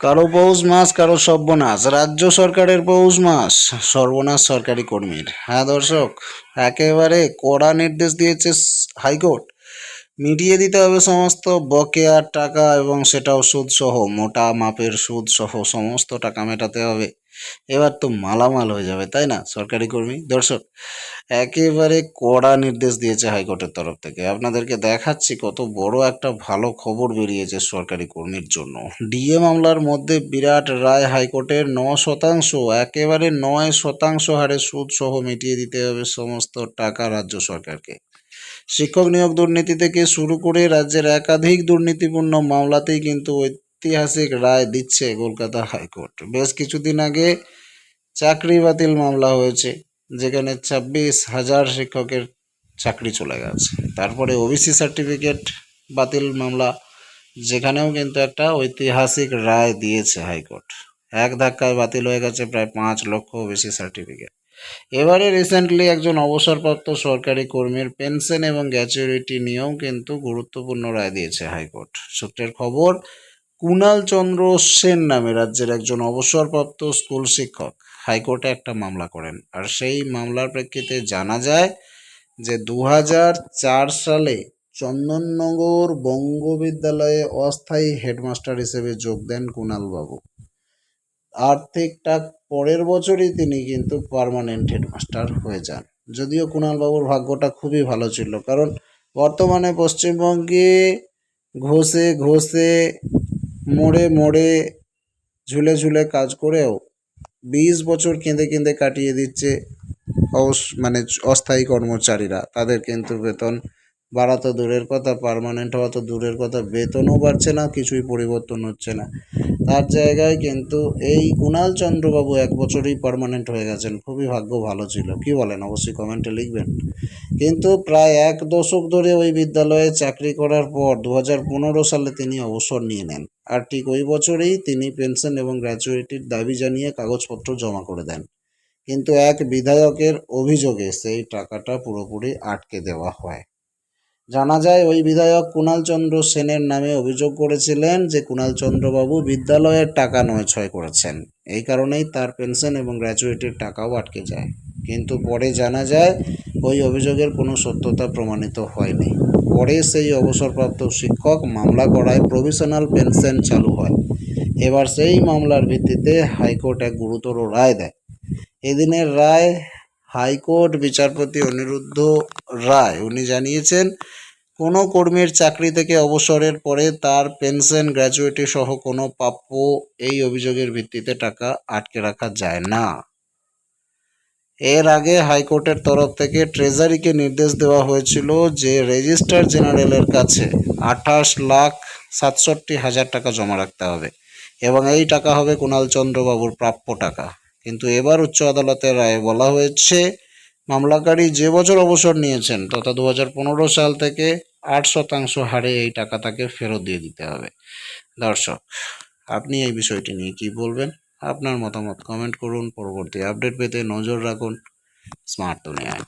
কারও পৌষ মাস, কারও সর্বনাশ। রাজ্য সরকারের পৌষ মাস, সর্বনাশ সরকারি কর্মীর। হ্যাঁ দর্শক, একেবারে কড়া নির্দেশ দিয়েছে হাইকোর্ট। মিটিয়ে দিতে হবে সমস্ত বকেয়ার টাকা এবং সেটাও সুদসহ, মোটা মাপের সুদসহ সমস্ত টাকা মেটাতে হবে। এবার তো মালামাল হয়ে যাবে, তাই না? সরকারি কর্মী, দর্শক, একেবারে কড়া নির্দেশ দিয়েছে হাইকোর্টের তরফ থেকে। আপনাদেরকে দেখাচ্ছি কত বড় একটা ভালো খবর বেরিয়েছে সরকারি কর্মীর জন্য। ডিএ মামলার মধ্যে বিরাট রায় হাইকোর্টের ন শতাংশ, একেবারে নয় শতাংশ হারে সুদ সহ মিটিয়ে দিতে হবে সমস্ত টাকা রাজ্য সরকারকে। শিক্ষক নিয়োগ দুর্নীতি থেকে শুরু করে রাজ্যের একাধিক দুর্নীতিপূর্ণ মামলাতেই কিন্তু ঐতিহাসিক রায় দিচ্ছে কলকাতা হাইকোর্ট। বেশ কিছুদিন আগে চাকরি বাতিল মামলা হয়েছে, যেখানে ছাব্বিশ হাজার শিক্ষকের চাকরি চলে গেছে। তারপরে ওবিসি সার্টিফিকেট বাতিল মামলা, যেখানেও কিন্তু একটা ঐতিহাসিক রায় দিয়েছে হাইকোর্ট। এক ধাক্কায় বাতিল হয়ে গেছে প্রায় পাঁচ লক্ষ ওবিসি সার্টিফিকেট এবারে রিসেন্টলি একজন অবসরপ্রাপ্ত সরকারি কর্মীর পেনশন এবং গ্র্যাচুইটি নিয়েও কিন্তু গুরুত্বপূর্ণ রায় দিয়েছে হাইকোর্ট। সূত্রের খবর কুণাল চন্দ্র সেন নামে রাজ্যের একজন অবসরপ্রাপ্ত স্কুল শিক্ষক হাইকোর্টে একটা মামলা করেন। আর সেই মামলার প্রেক্ষিতে জানা যায় যে দু সালে চন্দননগর বঙ্গ বিদ্যালয়ে অস্থায়ী হেডমাস্টার হিসেবে যোগ দেন কুণালবাবু। আর্থিকটা পরের বছরই তিনি কিন্তু পার্মানেন্ট হেডমাস্টার হয়ে যান। যদিও কুণালবাবুর ভাগ্যটা খুবই ভালো ছিল, কারণ বর্তমানে পশ্চিমবঙ্গে ঘষে ঘষে মোড়ে মোড়ে ঝুলে ঝুলে কাজ করেও বিশ বছর কেঁদে কেঁদে কাটিয়ে দিচ্ছে অবস মানে অস্থায়ী কর্মচারীরা। তাদের কিন্তু বেতন বাড়া তো দূরের কথা পারমানেন্ট হওয়া তো দূরের কথা, বেতনও বাড়ছে না, কিছুই পরিবর্তন হচ্ছে না। তার জায়গায় কিন্তু এই কুণাল চন্দ্রবাবু এক বছরই পারমানেন্ট হয়ে গেছেন, খুবই ভাগ্য ভালো ছিল। কি বলেন? অবশ্যই কমেন্টে লিখবেন। কিন্তু প্রায় এক দশক ধরে ওই বিদ্যালয়ে চাকরি করার পর দু সালে তিনি অবসর নিয়ে নেন। আর ঠিক ওই বছরেই তিনি পেনশন এবং গ্র্যাচুইটির দাবি জানিয়ে কাগজপত্র জমা করে দেন। কিন্তু এক বিধায়কের অভিযোগে সেই টাকাটা পুরোপুরি আটকে দেওয়া হয়। জানা যায়, ওই বিধায়ক কুণাল চন্দ্র সেনের নামে অভিযোগ করেছিলেন যে কুণাল চন্দ্রবাবু বিদ্যালয়ের টাকা নয় ছয় করেছেন। এই কারণেই তার পেনশন এবং গ্র্যাচুইটির টাকাও আটকে যায়। কিন্তু পরে জানা যায়, ওই অভিযোগের কোনো সত্যতা প্রমাণিত হয়নি। পরে সেই অবসরপ্রাপ্ত শিক্ষক মামলা করায় প্রভিশনাল পেনশন চালু হয়। এবার সেই মামলার ভিত্তিতে হাইকোর্ট এক গুরুতর রায় দেয়। এদিনের রায়, হাইকোর্ট বিচারপতি অনিরুদ্ধ রায়, উনি জানিয়েছেন, কোনো কর্মীর চাকরি থেকে অবসরের পরে তার পেনশন গ্র্যাচুইটি সহ কোনো প্রাপ্য এই অভিযোগের ভিত্তিতে টাকা আটকে রাখা যায় না। এর আগে হাইকোর্টের তরফ থেকে ট্রেজারিকে নির্দেশ দেওয়া হয়েছিল যে রেজিস্ট্রার জেনারেলের কাছে আঠাশ লাখ সাতষট্টি হাজার টাকা জমা রাখতে হবে এবং এই টাকা হবে কুণাল চন্দ্রবাবুর প্রাপ্য টাকা। কিন্তু এবার উচ্চ আদালতের রায়ে বলা হয়েছে, মামলাকারী যে বছর অবসর নিয়েছেন তথা দু সাল থেকে আট শতাংশ হারে এই টাকা তাকে ফেরত দিয়ে দিতে হবে। দর্শক, আপনি এই বিষয়টি নিয়ে কি বলবেন? আপনার মতামত কমেন্ট করুন। পরবর্তী আপডেট পেতে নজর রাখুন। স্মার্ট দুনিয়ায়